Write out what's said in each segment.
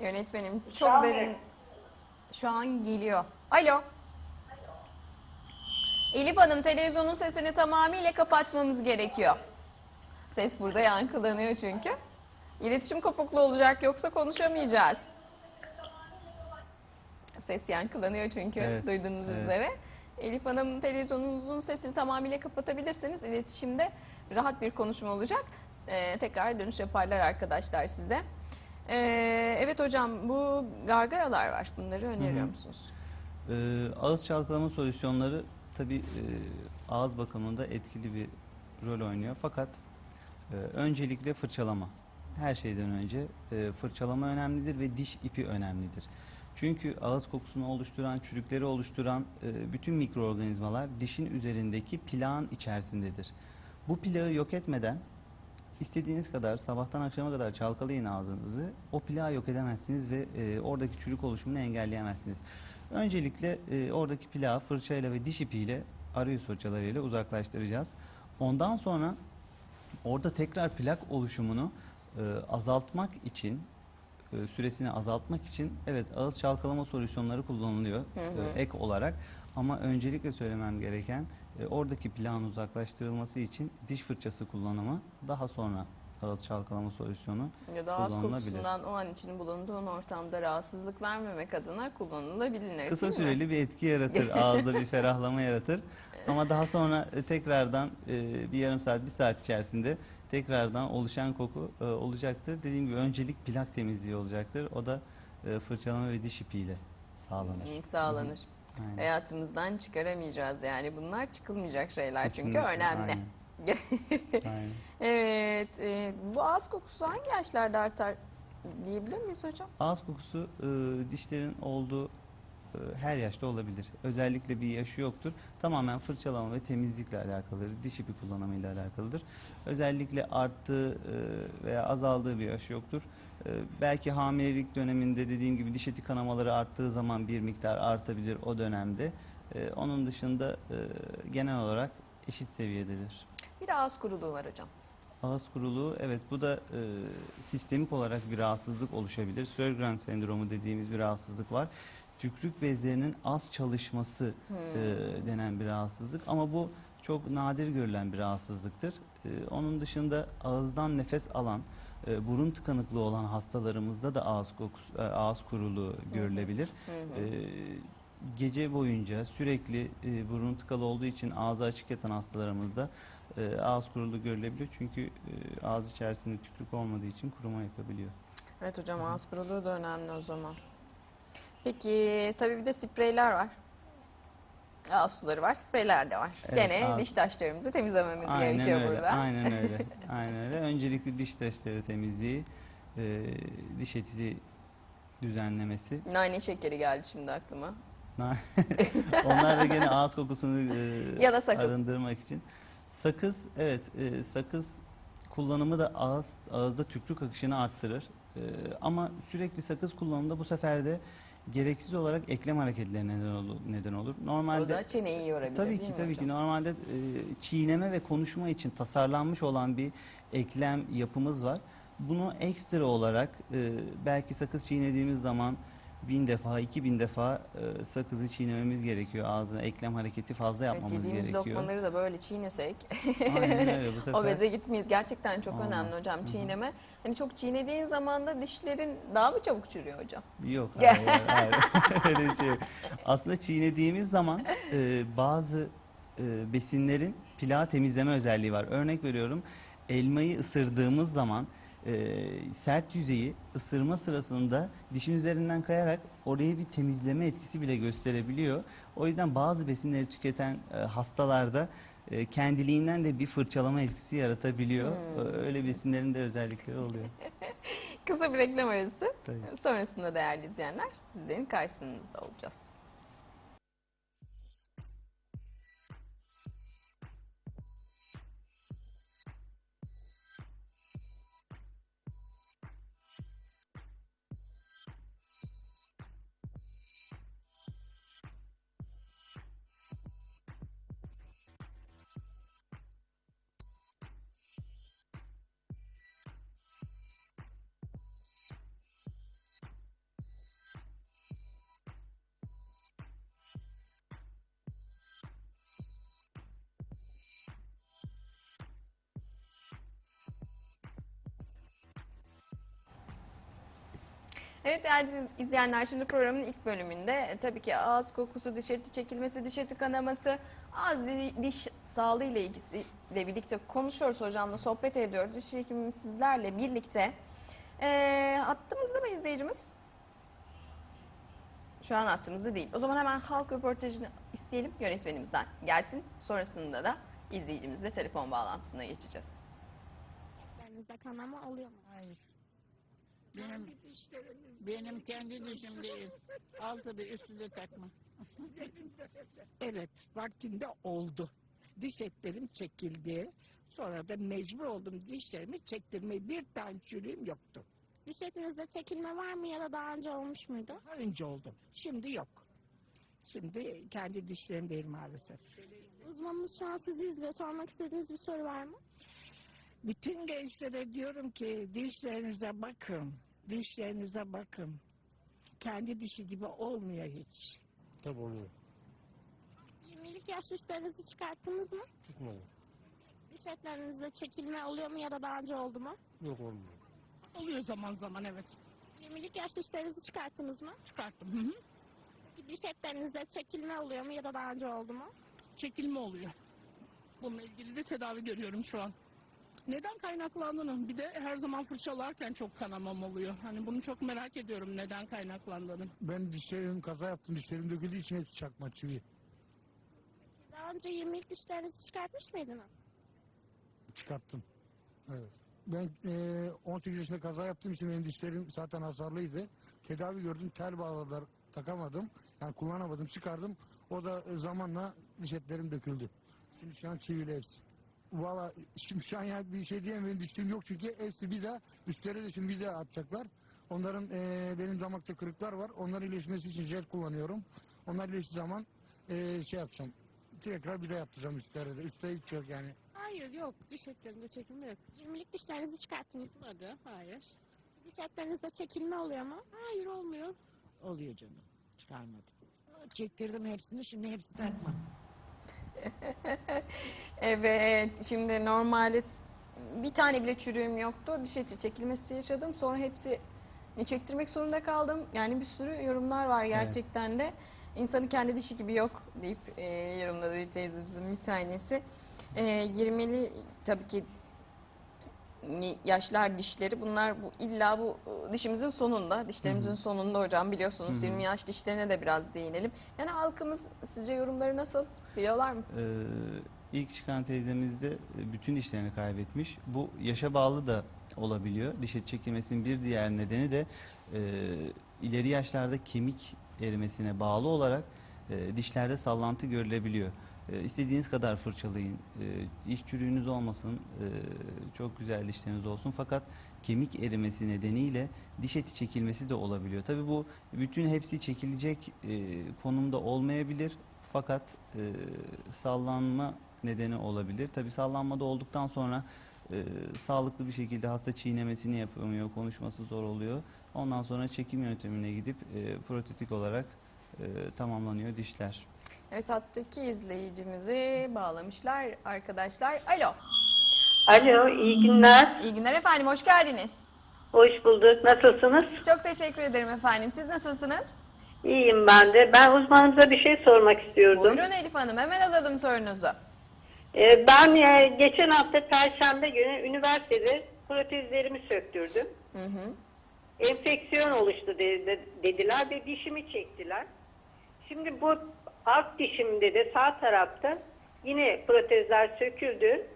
Yönetmenim çok Şahin. derin şu an geliyor. Alo. Elif Hanım televizyonun sesini tamamıyla kapatmamız gerekiyor. Ses burada yankılanıyor çünkü. İletişim kopuklu olacak yoksa konuşamayacağız. Ses yankılanıyor çünkü Evet, duyduğunuz evet. üzere. Elif Hanım televizyonunuzun sesini tamamıyla kapatabilirsiniz. İletişimde rahat bir konuşma olacak. Ee, tekrar dönüş yaparlar arkadaşlar size. Ee, evet hocam bu gargaralar var. Bunları öneriyor musunuz? Ee, ağız çalkalama solüsyonları tabii e, ağız bakımında etkili bir rol oynuyor. Fakat e, öncelikle fırçalama. Her şeyden önce e, fırçalama önemlidir ve diş ipi önemlidir. Çünkü ağız kokusunu oluşturan, çürükleri oluşturan e, bütün mikroorganizmalar dişin üzerindeki plağın içerisindedir. Bu plağı yok etmeden İstediğiniz kadar sabahtan akşama kadar çalkalayın ağzınızı. O plağı yok edemezsiniz ve e, oradaki çürük oluşumunu engelleyemezsiniz. Öncelikle e, oradaki plağı fırçayla ve diş ipiyle arayüz fırçalarıyla uzaklaştıracağız. Ondan sonra orada tekrar plak oluşumunu e, azaltmak için e, süresini azaltmak için evet ağız çalkalama solüsyonları kullanılıyor e, ek olarak ama öncelikle söylemem gereken e, oradaki plağın uzaklaştırılması için diş fırçası kullanımı daha sonra ağız çalkalama solüsyonu Ya da ağız kokusundan o an için bulunduğun ortamda rahatsızlık vermemek adına kullanılabilir. Kısa değil mi? süreli bir etki yaratır, ağızda bir ferahlama yaratır. Ama daha sonra e, tekrardan e, bir yarım saat, bir saat içerisinde tekrardan oluşan koku e, olacaktır. Dediğim gibi öncelik plak temizliği olacaktır. O da e, fırçalama ve diş ipiyle sağlanır. Sağlanır. Aynen. Hayatımızdan çıkaramayacağız yani bunlar çıkılmayacak şeyler çünkü Kesinlikle, önemli. aynen. Aynen. evet, e, bu ağız kokusu hangi yaşlarda artar diyebilir miyiz hocam? Ağız kokusu e, dişlerin olduğu her yaşta olabilir. Özellikle bir yaşı yoktur. Tamamen fırçalama ve temizlikle alakalıdır. Diş ipi kullanımıyla alakalıdır. Özellikle arttığı e, veya azaldığı bir yaş yoktur. E, belki hamilelik döneminde dediğim gibi diş eti kanamaları arttığı zaman bir miktar artabilir o dönemde. E, onun dışında e, genel olarak eşit seviyededir. Bir de ağız kuruluğu var hocam. Ağız kuruluğu evet bu da e, sistemik olarak bir rahatsızlık oluşabilir. Sjögren sendromu dediğimiz bir rahatsızlık var. Tükrük bezlerinin az çalışması e, denen bir rahatsızlık ama bu çok nadir görülen bir rahatsızlıktır. E, onun dışında ağızdan nefes alan, e, burun tıkanıklığı olan hastalarımızda da ağız kokusu, e, ağız kuruluğu görülebilir. E, gece boyunca sürekli e, burun tıkalı olduğu için ağzı açık yatan hastalarımızda e, ağız kuruluğu görülebiliyor. Çünkü e, ağız içerisinde tükrük olmadığı için kuruma yapabiliyor. Evet hocam ağız kuruluğu da önemli o zaman. Peki tabii bir de spreyler var. Ağız suları var, spreyler de var. Evet, Gene ağız- diş taşlarımızı temizlememiz Aynen gerekiyor öyle. burada. Aynen öyle. Aynen öyle. Öncelikle diş taşları temizliği, e, diş eti düzenlemesi. Nane şekeri geldi şimdi aklıma. Onlar da gene ağız kokusunu e, Ya da sakız. arındırmak için. Sakız, evet, e, sakız kullanımı da ağız ağızda tükrük akışını arttırır. E, ama sürekli sakız kullanımında bu sefer de gereksiz olarak eklem hareketlerine neden olur. Neden olur. O Normalde da çeneyi yorabilir Tabii ki tabii hocam? ki normalde e, çiğneme ve konuşma için tasarlanmış olan bir eklem yapımız var. Bunu ekstra olarak e, belki sakız çiğnediğimiz zaman bin defa, iki bin defa e, sakızı çiğnememiz gerekiyor. Ağzına eklem hareketi fazla Evet, yapmamız yediğimiz gerekiyor. lokmaları da böyle çiğnesek Aynen öyle bu sefer. obeze gitmeyiz. Gerçekten çok Olmaz. önemli hocam çiğneme. Hani çok çiğnediğin zaman da dişlerin daha mı çabuk çürüyor hocam? Yok hayır, hayır, öyle şey. Aslında çiğnediğimiz zaman e, bazı e, besinlerin plağı temizleme özelliği var. Örnek veriyorum elmayı ısırdığımız zaman e, sert yüzeyi ısırma sırasında dişin üzerinden kayarak orayı bir temizleme etkisi bile gösterebiliyor. O yüzden bazı besinleri tüketen e, hastalarda e, kendiliğinden de bir fırçalama etkisi yaratabiliyor. E, Öyle besinlerin de özellikleri oluyor. Kısa bir reklam arası. Tabii. Sonrasında değerli izleyenler sizlerin karşınızda olacağız. Evet değerli izleyenler şimdi programın ilk bölümünde e, tabii ki ağız kokusu, diş eti çekilmesi, diş eti kanaması, ağız di- diş sağlığı ile ilgisiyle birlikte konuşuyoruz hocamla sohbet ediyoruz. Diş hekimimiz sizlerle birlikte. Ee, attığımızda mı izleyicimiz? Şu an attığımızda değil. O zaman hemen halk röportajını isteyelim yönetmenimizden gelsin. Sonrasında da izleyicimizle telefon bağlantısına geçeceğiz. Kanama oluyor mu? Hayır. Benim benim kendi dişim değil. Altı bir üstü de takma. Evet, vaktinde oldu. Diş etlerim çekildi. Sonra da mecbur oldum dişlerimi çektirmeye. Bir tane çürüğüm yoktu. Diş etinizde çekilme var mı ya da daha önce olmuş muydu? Daha önce oldu. Şimdi yok. Şimdi kendi dişlerim değil maalesef. Uzmanımız şu an sizi izliyor. Sormak istediğiniz bir soru var mı? Bütün gençlere diyorum ki dişlerinize bakın. Dişlerinize bakın. Kendi dişi gibi olmuyor hiç. Tabii oluyor. 20'lik yaş dişlerinizi çıkarttınız mı? Çıkmadı. Diş etlerinizde çekilme oluyor mu ya da daha önce oldu mu? Yok olmuyor. Oluyor zaman zaman evet. 20'lik yaş dişlerinizi çıkarttınız mı? Çıkarttım. Hı hı. Peki Diş etlerinizde çekilme oluyor mu ya da daha önce oldu mu? çekilme oluyor. Bununla ilgili de tedavi görüyorum şu an. Neden kaynaklandığını bir de her zaman fırçalarken çok kanamam oluyor. Hani bunu çok merak ediyorum neden kaynaklandığını. Ben dişlerim kaza yaptım. Dişlerim döküldüğü için hepsi çakma çivi. Daha önce 20'lik dişlerinizi çıkartmış mıydınız? Çıkarttım. Evet. Ben eee 18 yaşında kaza yaptığım için benim dişlerim zaten hasarlıydı. Tedavi gördüm. Tel bağladılar. Takamadım. Yani kullanamadım. Çıkardım. O da e, zamanla diş etlerim döküldü. Şimdi şu an çivili hepsi. Valla şimdi şu an yani bir şey diyemem. Dişlerim yok çünkü hepsi bir daha üstlere de şimdi bir daha atacaklar. Onların eee, benim damakta kırıklar var. Onların iyileşmesi için jel kullanıyorum. Onlar iyileştiği zaman eee, şey yapacağım. Tekrar bir daha yaptıracağım üstlere de. Üstte hiç yok yani. Hayır yok diş etlerinde çekilme yok. 20'lik dişlerinizi çıkarttınız mı? Hadi hayır. Diş etlerinizde çekilme oluyor mu? Hayır olmuyor. Oluyor canım. Çıkarmadım. Çektirdim hepsini şimdi hepsi takma. Evet, şimdi normalde bir tane bile çürüğüm yoktu. Diş eti çekilmesi yaşadım. Sonra hepsi çektirmek zorunda kaldım. Yani bir sürü yorumlar var gerçekten de. İnsanın kendi dişi gibi yok deyip e, yorumladı bir teyzemizin bir tanesi. E, 20'li tabii ki yaşlar dişleri bunlar bu illa bu e, dişimizin sonunda dişlerimizin sonunda hocam biliyorsunuz 20 yaş dişlerine de biraz değinelim. Yani halkımız sizce yorumları nasıl biliyorlar mı? Ee, ilk çıkan teyzemizde e, bütün dişlerini kaybetmiş. Bu yaşa bağlı da olabiliyor. Diş eti çekilmesinin bir diğer nedeni de e, ileri yaşlarda kemik erimesine bağlı olarak e, dişlerde sallantı görülebiliyor. E, istediğiniz kadar fırçalayın. E, diş çürüğünüz olmasın. e, çok güzel dişleriniz olsun. Fakat kemik erimesi nedeniyle diş eti çekilmesi de olabiliyor. Tabii bu bütün hepsi çekilecek e, konumda olmayabilir. Fakat e, sallanma nedeni olabilir. Tabii sallanmada olduktan sonra e, sağlıklı bir şekilde hasta çiğnemesini yapamıyor, konuşması zor oluyor. Ondan sonra çekim yöntemine gidip e, olarak tamamlanıyor dişler. Evet hattaki izleyicimizi bağlamışlar arkadaşlar. Alo. Alo, iyi günler. İyi günler efendim, hoş geldiniz. Hoş bulduk. Nasılsınız? Çok teşekkür ederim efendim. Siz nasılsınız? İyiyim ben de. Ben uzmanımıza bir şey sormak istiyordum. Buyurun Elif Hanım, hemen alalım sorunuzu. Ee, ben e, geçen hafta Perşembe günü üniversitede protezlerimi söktürdüm. Hı hı. Enfeksiyon oluştu de- de- dediler ve dişimi çektiler. Şimdi bu alt dişimde de sağ tarafta yine protezler söküldü.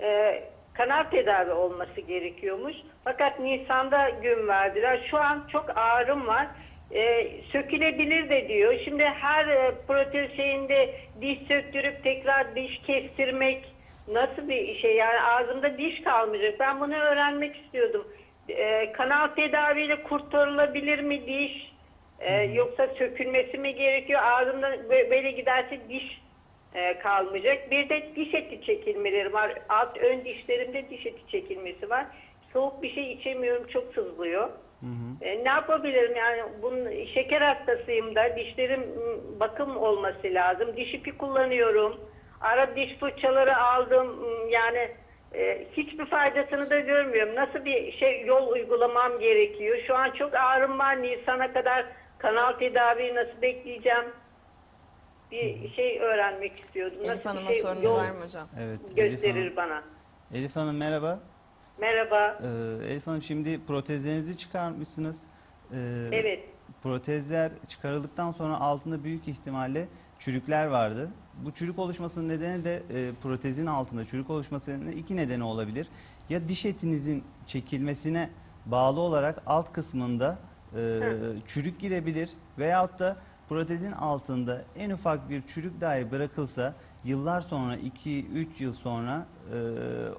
Ee, kanal tedavi olması gerekiyormuş. Fakat Nisan'da gün verdiler. Şu an çok ağrım var. Ee, sökülebilir de diyor. Şimdi her e, protez şeyinde diş söktürüp tekrar diş kestirmek nasıl bir şey yani ağzımda diş kalmayacak. Ben bunu öğrenmek istiyordum. Ee, kanal tedaviyle kurtarılabilir mi diş? Ee, yoksa sökülmesi mi gerekiyor? Ağzımda bö- böyle giderse diş e, kalmayacak. Bir de diş eti çekilmeleri var. Alt ön dişlerimde diş eti çekilmesi var. Soğuk bir şey içemiyorum. Çok sızlıyor. E, ne yapabilirim yani bunun şeker hastasıyım da dişlerim bakım olması lazım. Diş ipi kullanıyorum. Ara diş fırçaları aldım. Yani e, hiçbir faydasını da görmüyorum. Nasıl bir şey yol uygulamam gerekiyor? Şu an çok ağrım var. Nisan'a kadar kanal tedaviyi nasıl bekleyeceğim? Bir şey öğrenmek istiyordum. Elif Nasıl bir Hanım'a şey sorunuz yol var mı hocam? Evet. Elif gösterir Hanım, bana? Elif Hanım merhaba. Merhaba. Ee, Elif Hanım şimdi protezlerinizi çıkarmışsınız. Ee, Evet. Protezler çıkarıldıktan sonra altında büyük ihtimalle çürükler vardı. Bu çürük oluşmasının nedeni de e, protezin altında çürük oluşmasının iki nedeni olabilir. Ya diş etinizin çekilmesine bağlı olarak alt kısmında e, çürük girebilir veyahut da protezin altında en ufak bir çürük dahi bırakılsa yıllar sonra 2-3 yıl sonra e,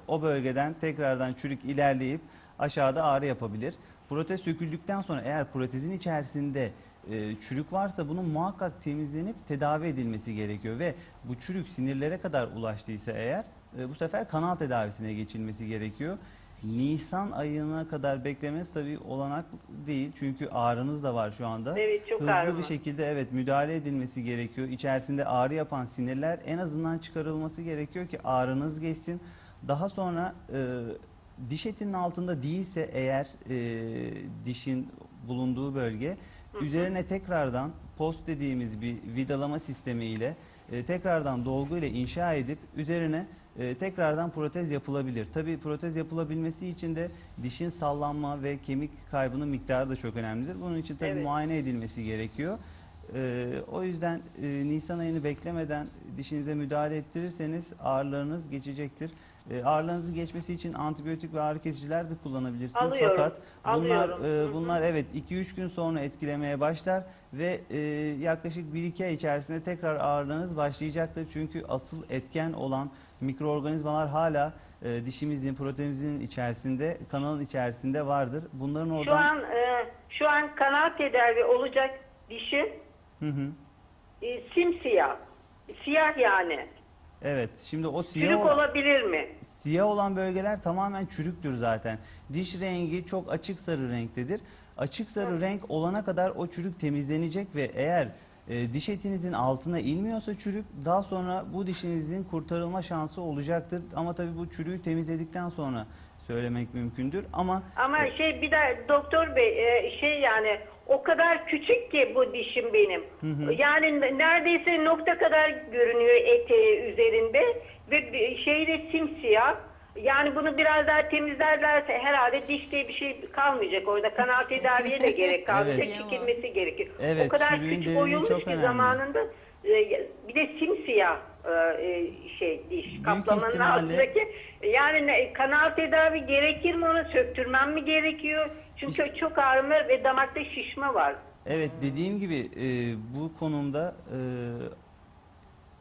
o bölgeden tekrardan çürük ilerleyip aşağıda ağrı yapabilir. Protez söküldükten sonra eğer protezin içerisinde e, çürük varsa bunun muhakkak temizlenip tedavi edilmesi gerekiyor ve bu çürük sinirlere kadar ulaştıysa eğer e, bu sefer kanal tedavisine geçilmesi gerekiyor. Nisan ayına kadar beklemeniz tabii olanak değil çünkü ağrınız da var şu anda. Evet, çok Hızlı ağrım bir var. şekilde evet müdahale edilmesi gerekiyor. İçerisinde ağrı yapan sinirler en azından çıkarılması gerekiyor ki ağrınız geçsin. Daha sonra e, diş etinin altında değilse eğer e, dişin bulunduğu bölge üzerine tekrardan post dediğimiz bir vidalama sistemiyle e, tekrardan dolgu ile inşa edip üzerine e, tekrardan protez yapılabilir. Tabii protez yapılabilmesi için de dişin sallanma ve kemik kaybının miktarı da çok önemlidir. Bunun için tabii Evet. muayene edilmesi gerekiyor. E, o yüzden e, Nisan ayını beklemeden dişinize müdahale ettirirseniz ağrılarınız geçecektir. E, ağrılarınızın geçmesi için antibiyotik ve ağrı kesiciler de kullanabilirsiniz. Alıyorum, Fakat bunlar alıyorum. e, bunlar evet 2-3 gün sonra etkilemeye başlar ve e, yaklaşık 1-2 ay içerisinde tekrar ağrılarınız başlayacaktır. Çünkü asıl etken olan mikroorganizmalar hala e, dişimizin, protezimizin içerisinde, kanalın içerisinde vardır. Bunların Şu oradan... an e, şu an kanal tedavi olacak dişim Hı hı. e, simsiyah. Siyah yani. Evet, şimdi o siyah Çürük olan, olabilir mi? siyah olan bölgeler tamamen çürüktür zaten. Diş rengi çok açık sarı renktedir. Açık sarı renk olana kadar o çürük temizlenecek ve eğer e, diş etinizin altına inmiyorsa çürük daha sonra bu dişinizin kurtarılma şansı olacaktır. Ama tabii bu çürüğü temizledikten sonra söylemek mümkündür. Ama Ama şey bir de doktor bey e, şey yani o kadar küçük ki bu dişim benim. Yani n- neredeyse nokta kadar görünüyor eteği üzerinde ve bir- şeyde simsiyah. Yani bunu biraz daha temizlerlerse herhalde diş diye bir şey kalmayacak orada. Kanal tedaviye de gerek kalmayacak. Evet. Çekilmesi gerekiyor. Evet, o kadar küçük oyulmuş ki önemli. zamanında e, bir de simsiyah e, e, şey diş kaplamanın ihtimalle- altındaki yani kanal tedavi gerekir mi onu söktürmem mi gerekiyor? Çünkü çok ağrıma ve damakta şişme var. Evet dediğim gibi e, bu konumda e,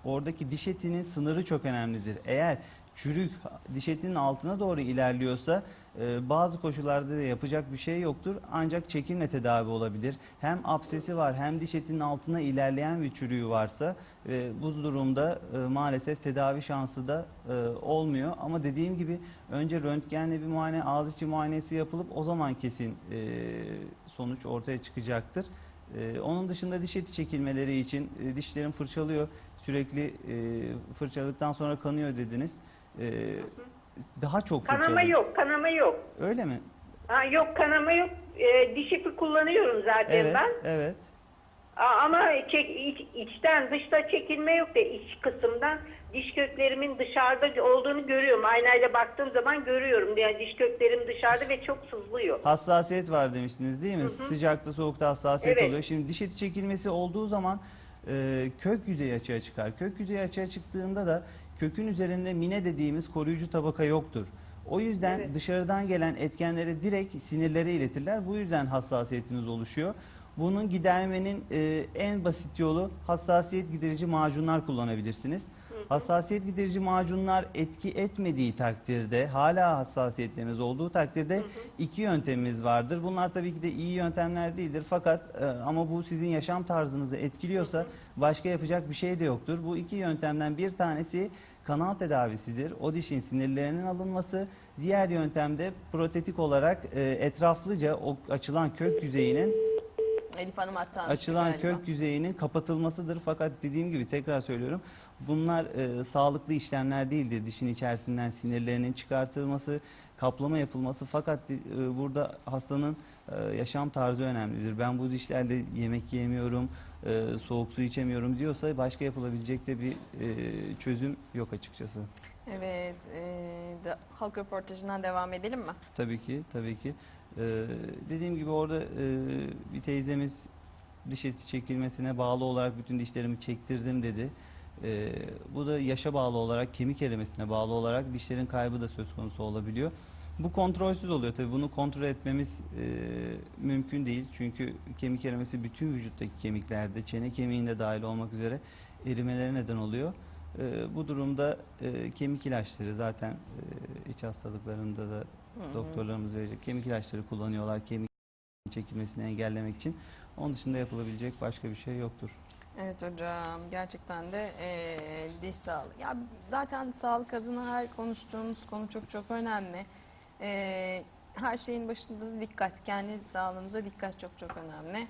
oradaki diş etinin sınırı çok önemlidir. Eğer çürük diş etinin altına doğru ilerliyorsa e, bazı koşullarda da yapacak bir şey yoktur. Ancak çekimle tedavi olabilir. Hem absesi var hem diş etinin altına ilerleyen bir çürüğü varsa e, bu durumda e, maalesef tedavi şansı da e, olmuyor. Ama dediğim gibi önce röntgenle bir muayene, ağız içi muayenesi yapılıp o zaman kesin e, sonuç ortaya çıkacaktır. Ee, onun dışında diş eti çekilmeleri için e, dişlerim fırçalıyor. Sürekli e, fırçaladıktan sonra kanıyor dediniz. Ee, daha çok Kanama fırçalayın. yok, kanama yok. Öyle mi? Ha, yok kanama yok. E, diş ipi kullanıyorum zaten Evet, ben. evet. Ama çek, iç- içten dışta çekilme yok da iç kısımdan diş köklerimin dışarıda olduğunu görüyorum. Aynayla baktığım zaman görüyorum. Yani diş köklerim dışarıda ve çok sızlıyor. Hassasiyet var demiştiniz değil mi? Sıcakta soğukta hassasiyet Evet. oluyor. Şimdi diş eti çekilmesi olduğu zaman e, kök yüzeyi açığa çıkar. Kök yüzeyi açığa çıktığında da kökün üzerinde mine dediğimiz koruyucu tabaka yoktur. O yüzden Evet. dışarıdan gelen etkenleri direkt sinirlere iletirler. Bu yüzden hassasiyetiniz oluşuyor. Bunun gidermenin e, en basit yolu hassasiyet giderici macunlar kullanabilirsiniz. Hassasiyet giderici macunlar etki etmediği takdirde, hala hassasiyetleriniz olduğu takdirde iki yöntemimiz vardır. Bunlar tabii ki de iyi yöntemler değildir fakat e, ama bu sizin yaşam tarzınızı etkiliyorsa başka yapacak bir şey de yoktur. Bu iki yöntemden bir tanesi kanal tedavisidir. O dişin sinirlerinin alınması. Diğer yöntem de protetik olarak e, etraflıca o açılan kök yüzeyinin Elif Hanım hatta açılan galiba. kök yüzeyinin kapatılmasıdır. Fakat dediğim gibi tekrar söylüyorum. Bunlar e, sağlıklı işlemler değildir. Dişin içerisinden sinirlerinin çıkartılması, kaplama yapılması. Fakat e, burada hastanın e, yaşam tarzı önemlidir. Ben bu dişlerle yemek yemiyorum, e, soğuk su içemiyorum diyorsa başka yapılabilecek de bir e, çözüm yok açıkçası. Evet, e, de, halk röportajından devam edelim mi? Tabii ki, tabii ki. Ee, dediğim gibi orada e, bir teyzemiz diş eti çekilmesine bağlı olarak bütün dişlerimi çektirdim dedi. Ee, bu da yaşa bağlı olarak, kemik erimesine bağlı olarak dişlerin kaybı da söz konusu olabiliyor. Bu kontrolsüz oluyor tabii. Bunu kontrol etmemiz e, mümkün değil. Çünkü kemik erimesi bütün vücuttaki kemiklerde, çene kemiğinde dahil olmak üzere erimelere neden oluyor. Ee, bu durumda e, kemik ilaçları zaten e, iç hastalıklarında da doktorlarımız verecek. Kemik ilaçları kullanıyorlar kemik çekilmesini engellemek için. Onun dışında yapılabilecek başka bir şey yoktur. Evet hocam gerçekten de eee diş sağlığı. Ya zaten sağlık adına her konuştuğumuz konu çok çok önemli. Eee, her şeyin başında da dikkat, kendi sağlığımıza dikkat çok çok önemli.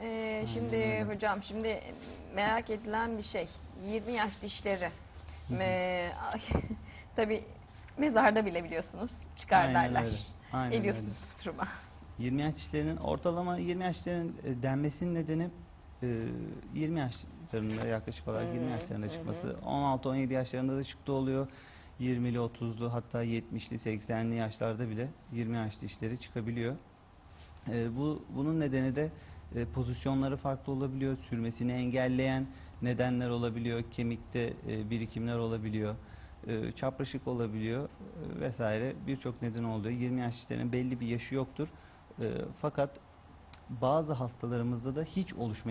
Eee, şimdi öyle. hocam şimdi merak edilen bir şey 20 yaş dişleri. Me, tabii mezarda bile biliyorsunuz çıkar Aynen derler. öyle. Aynen Ne öyle. duruma? 20 yaş dişlerinin ortalama 20 yaş dişlerin e, denmesinin nedeni e, 20 yaşlarında yaklaşık olarak 20 yaşlarında çıkması. 16-17 yaşlarında da çıktı oluyor. 20'li 30'lu hatta 70'li 80'li yaşlarda bile 20 yaş dişleri çıkabiliyor. E, bu bunun nedeni de e, pozisyonları farklı olabiliyor. Sürmesini engelleyen nedenler olabiliyor. Kemikte e, birikimler olabiliyor. E, çapraşık olabiliyor e, vesaire birçok neden oluyor. 20 yaş dişlerinin belli bir yaşı yoktur. E, fakat bazı hastalarımızda da hiç oluşmayabiliyor.